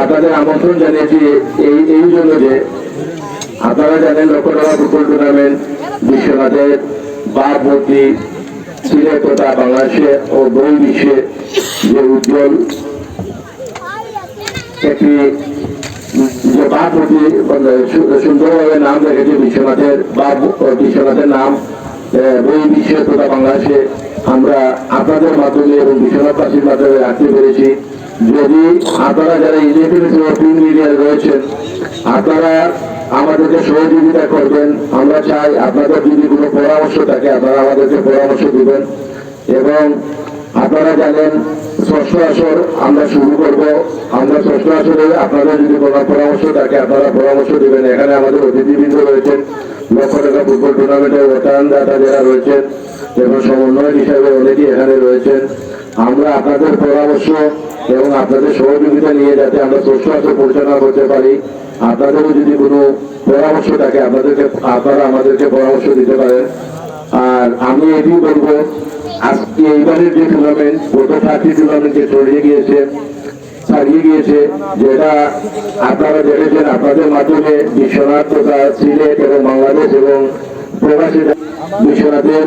আপনাদের আমন্ত্রণ জানিয়েছি এই এই জন্য যে আপনারা জানেন লক্ষ টাকা ফুটবল টুর্নামেন্ট বিশ্বনাথের বাপ মূর্তি সিলেট তথা বাংলাদেশে ও বই বিশ্বে যে উজ্জ্বল একটি যে বাপ মানে সুন্দরভাবে নাম রেখেছে বিশ্বনাথের বাপ বিশ্বনাথের নাম বই বিশ্বে তথা বাংলাদেশে আমরা আপনাদের মাধ্যমে এবং বিশ্বনাথবাসীর মাধ্যমে রাখতে পেরেছি। যদি আপনারা যারা ইলেকট্রনিক্স ও প্রিন্ট রয়েছেন, আপনারা আমাদেরকে সহযোগিতা করবেন। আমরা চাই আপনাদের যদি কোনো পরামর্শ থাকে, আপনারা আমাদেরকে পরামর্শ দিবেন। এবং আপনারা জানেন, ষষ্ঠ আসর আমরা শুরু করব। আমরা ষষ্ঠ আসরে আপনাদের যদি কোনো পরামর্শ থাকে, আপনারা পরামর্শ দিবেন। এখানে আমাদের অতিথিবৃন্দ রয়েছেন। লক্ষ টাকা ফুটবল টুর্নামেন্টের ওটানদাতা যারা রয়েছেন এবং সমন্বয় হিসাবে অনেকেই এখানে রয়েছেন। আমরা আপনাদের পরামর্শ এবং আপনাদের সহযোগিতা নিয়ে যাতে আমরা আসর পরিচালনা করতে পারি। আপনাদেরও যদি কোনো পরামর্শ থাকে, আপনাদেরকে, আপনারা আমাদেরকে পরামর্শ দিতে পারেন। আর আমি এটি বলব, আজকে এইবারের যে টুর্নামেন্ট গত থার্টি টুর্নামেন্টে ছড়িয়ে গিয়েছে, ছাড়িয়ে গিয়েছে, যেটা আপনারা দেখেছেন, আপনাদের মাধ্যমে বিশ্বনাথ তথা সিলেট এবং বাংলাদেশ এবং প্রবাসী বিশ্বনাথের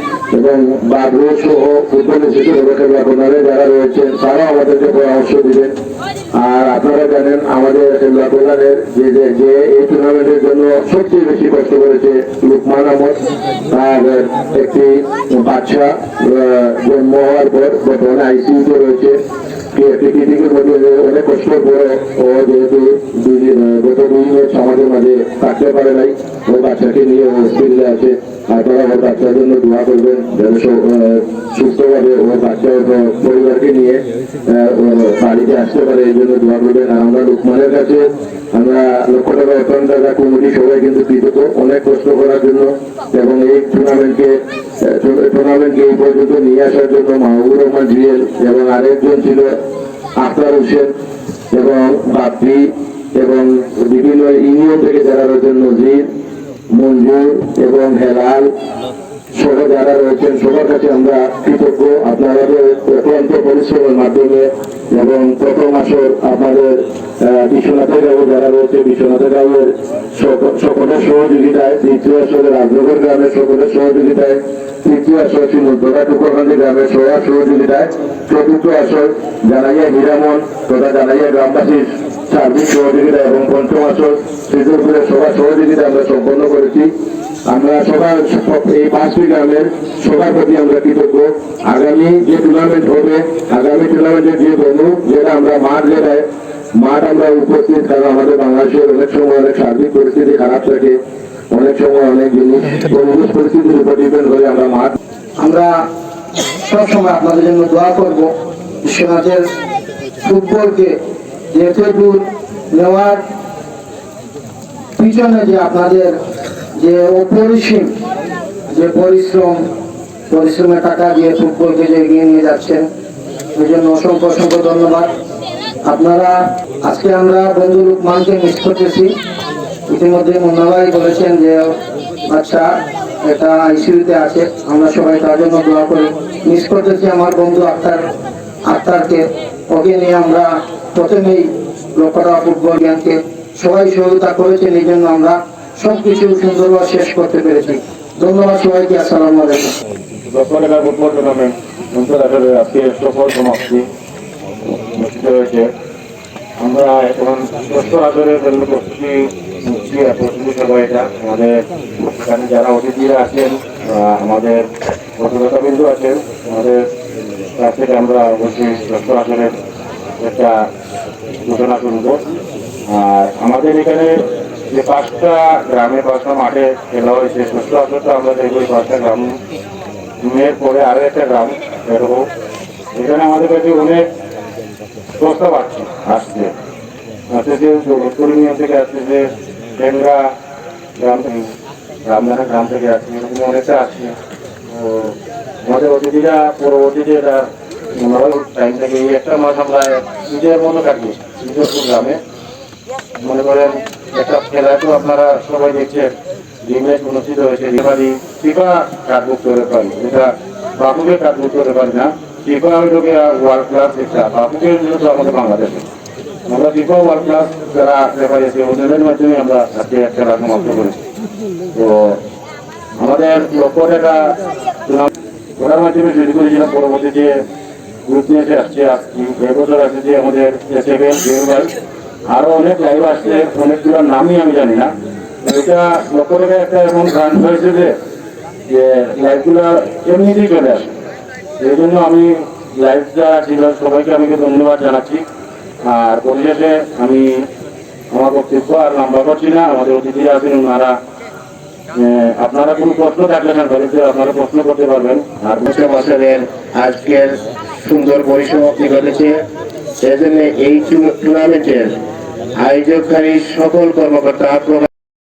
এবং বাবু সহ ফুটবল শিশু আপনারা যারা রয়েছেন, তারাও আমাদেরকে পরামর্শ দিবেন। আর আপনারা জানেন, আমাদের খেলা প্রধানের যে যে এই টুর্নামেন্টের জন্য সবচেয়ে বেশি কষ্ট করেছে লুকমান আহমদ। আর একটি বাচ্চা জন্ম হওয়ার পর বর্তমানে আইসিউতে রয়েছে। মধ্যে অনেক কষ্ট করে ও যেহেতু দুই দিন, আহ, গত দুই ম্যাচ আমাদের মাঝে থাকতে পারে নিয়ে হসপিটালে আছে। আপনারা ওর বাচ্চার জন্য দোয়া করবেন যেন সুস্থভাবে ও বাচ্চা পরিবারকে নিয়ে বাড়িতে আসতে পারে এই জন্য দোয়া করবেন। আর আমরা লোকমানের কাছে আমরা লক্ষ টাকা অ্যাকাউন্ট টাকা কমিটি সবাই কিন্তু কৃতজ্ঞ অনেক কষ্ট করার জন্য এবং এই টুর্নামেন্টকে টুর্নামেন্টকে এই পর্যন্ত নিয়ে আসার জন্য মাহবুব রহমান জুয়েল এবং আরেকজন ছিল আখতার হোসেন এবং বাপ্পি এবং বিভিন্ন ইউনিয়ন থেকে যারা রয়েছেন নজির, মঞ্জুর এবং হেলাল। সহ যারা রয়েছেন, সবার কাছে আমরা কৃতজ্ঞ। আপনাদের অত্যন্ত পরিশ্রমের মাধ্যমে এবং প্রথম আসর আপনাদের বিশ্বনাথের গাঁও যারা রয়েছে, বিশ্বনাথের গাঁয়ের সকলের সহযোগিতায়, দ্বিতীয় আসরে রাজনগর গ্রামের সকলের সহযোগিতায় সহযোগিতায় হীরামন তথা জানাইয়া গ্রামবাসীর সার্বিক সহযোগিতা এবং পঞ্চম আসর শ্রীদুরপুরের সবার সহযোগিতা আমরা সম্পন্ন করেছি। আমরা সবার এই পাঁচটি গ্রামের সবার প্রতি আমরা কৃতজ্ঞ। আগামী যে টুর্নামেন্ট হবে, আগামী টুর্নামেন্টের যে বন্ধু যেটা আমরা মাঠ জেলায় মাঠ আমরা উপস্থিত, কারণ আমাদের বাংলাদেশের অনেক সময় অনেক সার্বিক পরিস্থিতি খারাপ থাকে, অনেক সময় অনেক জিনিস পরিস্থিতির উপর ডিপেন্ড করে আমরা মাঠ। আমরা সবসময় আপনাদের জন্য দোয়া করব বিশ্বনাথের ফুটবলকে দূর নেওয়ার পিছনে যে আপনাদের যে অপরিসীম যে পরিশ্রম, পরিশ্রমের টাকা দিয়ে ফুটবলকে যে এগিয়ে নিয়ে যাচ্ছেন এই জন্য অসংখ্য অসংখ্য ধন্যবাদ। আপনারা, আজকে আমরা বন্ধু লোকমানকে মিস করতেছি। ইতিমধ্যে মুন্না ভাই বলেছেন যে আচ্ছা এটা আইসিইউতে আছে, আমরা সবাই তার জন্য দোয়া করি। মিস করতেছি আমার বন্ধু আক্তার, আক্তারকে। ওকে নিয়ে আমরা প্রথমেই লোকরা ফুটবল জ্ঞানকে। সবাই সহযোগিতা করেছেন, এই জন্য আমরা সবকিছু সুন্দরভাবে শেষ করতে পেরেছি। ধন্যবাদ সবাইকে, আসসালামু আলাইকুম। লক্ষ টাকা টুর্নামেন্ট অঞ্চল আসলে আজকে সমাপ্তি অনুষ্ঠিত হয়েছে। আমরা এখন ষষ্ঠ আসরের জন্য প্রস্তুতি নিচ্ছি প্রস্তুতি সবাই এটা। আমাদের এখানে যারা অতিথিরা আছেন আমাদের কাছ থেকে আমরা অবশ্যই ষষ্ঠ আসরের একটা সূচনা করব আর আমাদের এখানে যে পাঁচটা গ্রামে পাঁচটা মাঠে খেলা হয়েছে ষষ্ঠ আসরটা আমরা দেখব এই পাঁচটা গ্রামের পরে আরও একটা গ্রাম বেরোবো এখানে আমাদের কাছে অনেক প্রস্তাব আসছে আসছে। আসছে যে উত্তর ইউনিয়ন থেকে আসছে যে টেঙ্গা গ্রাম থেকে রামদানা গ্রাম থেকে আসছি, এরকম অনেকটা আসছি। তো আমাদের অতিথিরা পরবর্তীতে এটা টাইম থেকে এই একটা মাস আমরা নিজের মতো কাটিয়ে নিজের গ্রামে। মনে করেন একটা খেলা তো আপনারা সবাই দেখছেন লিমিট অনুষ্ঠিত হয়েছে। রিফারি ফিফা বুক করে। পারি যেটা বাপুকে বুক করে পারি না ফিফা ওইটাকে ওয়ার্ল্ড ক্লাস একটা। বাপুকে তো আমাদের বাংলাদেশে। আমরা ফিফা ওয়ার্ল্ড ক্লাস যারা রেফারি আছে ওদের মাধ্যমে আমরা আজকে খেলা সমাপ্ত করেছি। তো আমাদের লক্ষ্যটা একটা করার মাধ্যমে তৈরি করেছিলাম। পরবর্তীতে গ্রুপ নিয়ে এসে আসছে এবছর আসছে আমাদের সেভেন জেনুয়ার আরও অনেক লাইভ আসছে, অনেকগুলো নামই আমি জানি না। এটা লক্ষ্য একটা এমন গান হয়েছে যে লাইভগুলো এমনিতেই চলে আসে। এই জন্য আমি লাইভ যারা ছিল, সবাইকে আমি ধন্যবাদ জানাচ্ছি। আর পরিশেষে আমি আমার বক্তব্য আর লম্বা করছি না, আমাদের অতিথিরা আছেন ওনারা। আপনারা কোনো প্রশ্ন থাকলে না, বাড়িতে আপনারা প্রশ্ন করতে পারবেন। আর মুসলিম বছরের আজকের সুন্দর পরিসমাপ্তি ঘটেছে। সেজন্য এই টুর্নামেন্টের আয়োজককারী সকল কর্মকর্তা